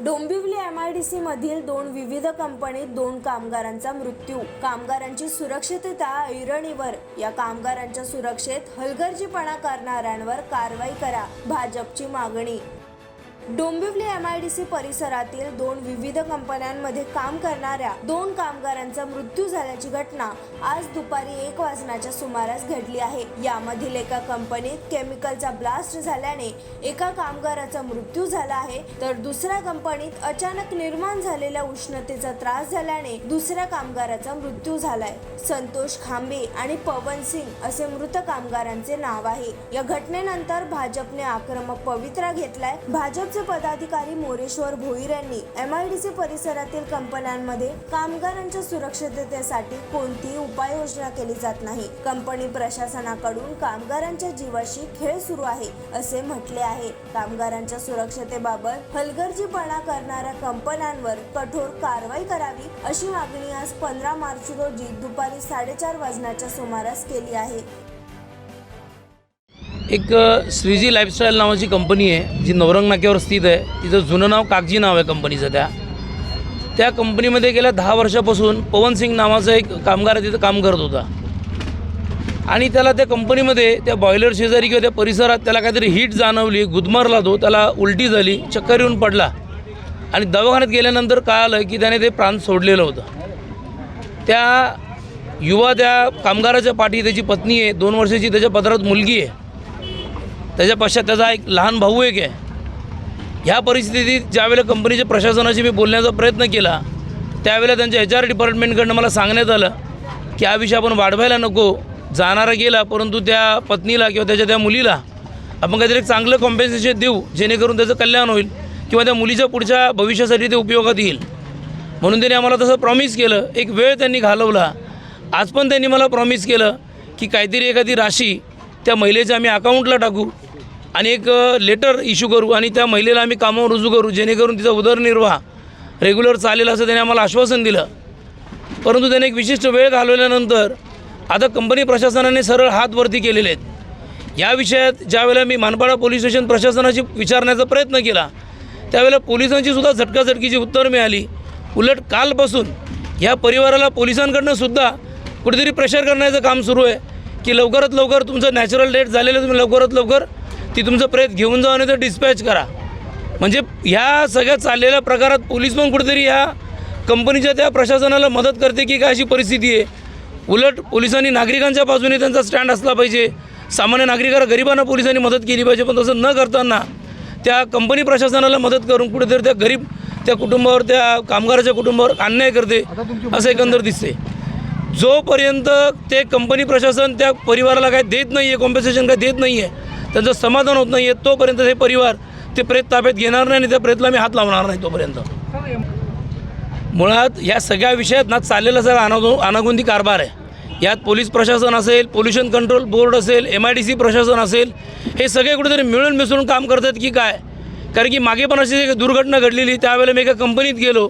Dombivli M I D C मधील दोन विविध कंपनीत दोन कामगारांचा मृत्यू. कामगारांची सुरक्षितता ऐरणीवर. या कामगारांच्या सुरक्षेत हलगर्जीपणा करणाऱ्यांवर कारवाई करा भाजपची मागणी. Dombivli M I D C परिसरातील दोन विविध कंपन्यांमध्ये काम करणाऱ्या दोन कामगारांचा मृत्यू झाल्याची घटना आज दुपारी एक वाजण्याच्या सुमारास घडली आहे. यामधील एका कंपनीत केमिकलचा ब्लास्ट झाल्याने एका कामगाराचा मृत्यू झाला आहे. तर दुसऱ्या कंपनीत अचानक निर्माण झालेल्या उष्णतेचा त्रास झाल्याने दुसऱ्या कामगाराचा मृत्यू झालाय. संतोष खांबे आणि पवन सिंग असे मृत कामगारांचे नाव आहे. या घटनेनंतर भाजपने आक्रमक पवित्रा घेतलाय. भाजप भाजपचे पदाधिकारी मोरेश्वर भोईर यांनी एम आय डी सी परिसरातील कंपन्यांमध्ये कामगारांच्या सुरक्षिततेसाठी कोणतीही उपाययोजना केली जात नाही. कंपनी प्रशासनाकडून कामगारांच्या जीवाशी खेळ सुरू आहे असे म्हटले आहे. कामगारांच्या सुरक्षतेबाबत हलगर्जीपणा करणाऱ्या कंपन्यांवर कठोर कारवाई करावी अशी मागणी आज पंधरा मार्च रोजी दुपारी साडेचार वाजण्याच्या सुमारास केली आहे. एक श्रीजी लाईफस्टाईल नावाची कंपनी आहे जी नवरंग नाक्यावर स्थित आहे. तिचं जुनं नाव कागजी नाव आहे कंपनीचं त्या. त्या कंपनीमध्ये गेल्या दहा वर्षापासून पवन सिंग नावाचा एक कामगार तिथं काम करत होता. आणि त्याला त्या कंपनीमध्ये त्या बॉयलर शेजारी किंवा त्या परिसरात त्याला काहीतरी हीट जाणवली गुदमरला तो त्याला उलटी झाली चक्कर येऊन पडला. आणि दवाखान्यात गेल्यानंतर कळालं की त्याने ते प्राण सोडलेलं होतं. त्या युवा त्या कामगाराच्या पाठी त्याची पत्नी आहे दोन वर्षाची त्याच्या पदरात मुलगी आहे. त्याच्या पश्चात त्याचा एक लहान भाऊ एक आहे. ह्या परिस्थितीत ज्यावेळेला कंपनीच्या प्रशासनाशी मी बोलण्याचा प्रयत्न केला त्यावेळेला त्यांच्या एच आर डिपार्टमेंटकडनं मला सांगण्यात आलं की हा विषय आपण वाढवायला नको जाणारा गेला परंतु त्या पत्नीला किंवा त्याच्या त्या मुलीला आपण काहीतरी एक चांगलं कॉम्पेन्सेशन देऊ जेणेकरून त्याचं कल्याण होईल किंवा त्या मुलीच्या पुढच्या भविष्यासाठी ते उपयोगात येईल. म्हणून त्यांनी आम्हाला तसं प्रॉमिस केलं. एक वेळ त्यांनी घालवला. आज पण त्यांनी मला प्रॉमिस केलं की काहीतरी एखादी राशी त्या महिलेच्या आम्ही अकाउंटला टाकू आणि एक लेटर इश्यू करू आणि त्या महिलेला आम्ही कामावर रुजू करू जेणेकरून तिचा उदरनिर्वाह रेग्युलर चालेल असं त्याने आम्हाला आश्वासन दिलं. परंतु त्याने एक विशिष्ट वेळ घालवल्यानंतर आता कंपनी प्रशासनाने सरळ हात वरती केलेले आहेत. या विषयात ज्यावेळेला मी मानपाडा पोलीस स्टेशन प्रशासनाशी विचारण्याचा प्रयत्न केला त्यावेळेला पोलिसांची सुद्धा झटकाझटकीची उत्तर मिळाली. उलट कालपासून ह्या परिवाराला पोलिसांकडनं सुद्धा कुठेतरी प्रेशर करण्याचं काम सुरू आहे की लवकरात लवकर तुमचं नॅचरल डेट झालेलं तुम्ही लवकरात लवकर ती तुमचं प्रेत घेऊन जाऊ आणि तर डिस्पॅच करा. म्हणजे ह्या सगळ्या चाललेल्या प्रकारात पोलीस पण कुठेतरी ह्या कंपनीच्या त्या प्रशासनाला मदत करते की काय अशी परिस्थिती आहे. उलट पोलिसांनी नागरिकांच्या बाजूने त्यांचा स्टँड असला पाहिजे. सामान्य नागरिकाला गरिबांना पोलिसांनी मदत केली पाहिजे पण तसं न करताना त्या कंपनी प्रशासनाला मदत करून कुठेतरी त्या गरीब त्या कुटुंबावर त्या कामगाराच्या कुटुंबावर अन्याय करते असं एकंदर दिसते जोपर्यंत ते कंपनी प्रशासन त्या परिवाराला काय देत नाही आहे कॉम्पेन्सेशन काय देत नाही आहे त्यांचं समाधान होत नाही आहे तोपर्यंत हे परिवार ते प्रेत ताब्यात घेणार नाही आणि त्या प्रेतला मी हात लावणार नाही तोपर्यंत. मुळात या सगळ्या विषयात ना चाललेला सगळा अनागो अनागोंदी कारभार आहे. यात पोलीस प्रशासन असेल पोल्युशन कंट्रोल बोर्ड असेल एम आय डी सी प्रशासन असेल हे सगळे कुठेतरी मिळून मिसळून काम करतात की काय? कारण की मागे पण अशी एक दुर्घटना घडलेली त्यावेळेला मी एका कंपनीत गेलो.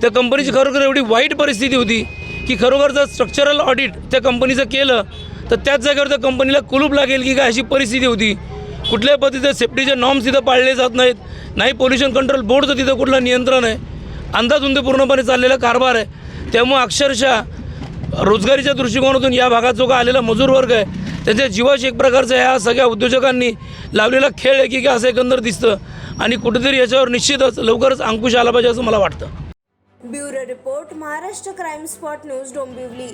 त्या कंपनीची खरोखर एवढी वाईट परिस्थिती होती की खरोखर जर स्ट्रक्चरल ऑडिट त्या कंपनीचं केलं तर त्याच जागेवर त्या कंपनीला कुलूप लागेल की काय अशी परिस्थिती होती. कुठल्याही पद्धतीचं सेफ्टीचे नॉर्म्स तिथं पाळले जात नाहीत. नाही पोल्युशन कंट्रोल बोर्डचं तिथं कुठलं नियंत्रण आहे. अंदाधुंद पूर्णपणे चाललेला कारभार आहे. त्यामुळे अक्षरशः रोजगारीच्या दृष्टिकोनातून या भागात जो का आलेला मजूर वर्ग आहे त्यांच्या जीवाशी एक प्रकारचा ह्या सगळ्या उद्योजकांनी लावलेला खेळ आहे की काय असं एकंदर दिसतं. आणि कुठेतरी याच्यावर निश्चितच लवकरच अंकुश आला पाहिजे असं मला वाटतं. Bureau report Maharashtra crime spot news Dombivli.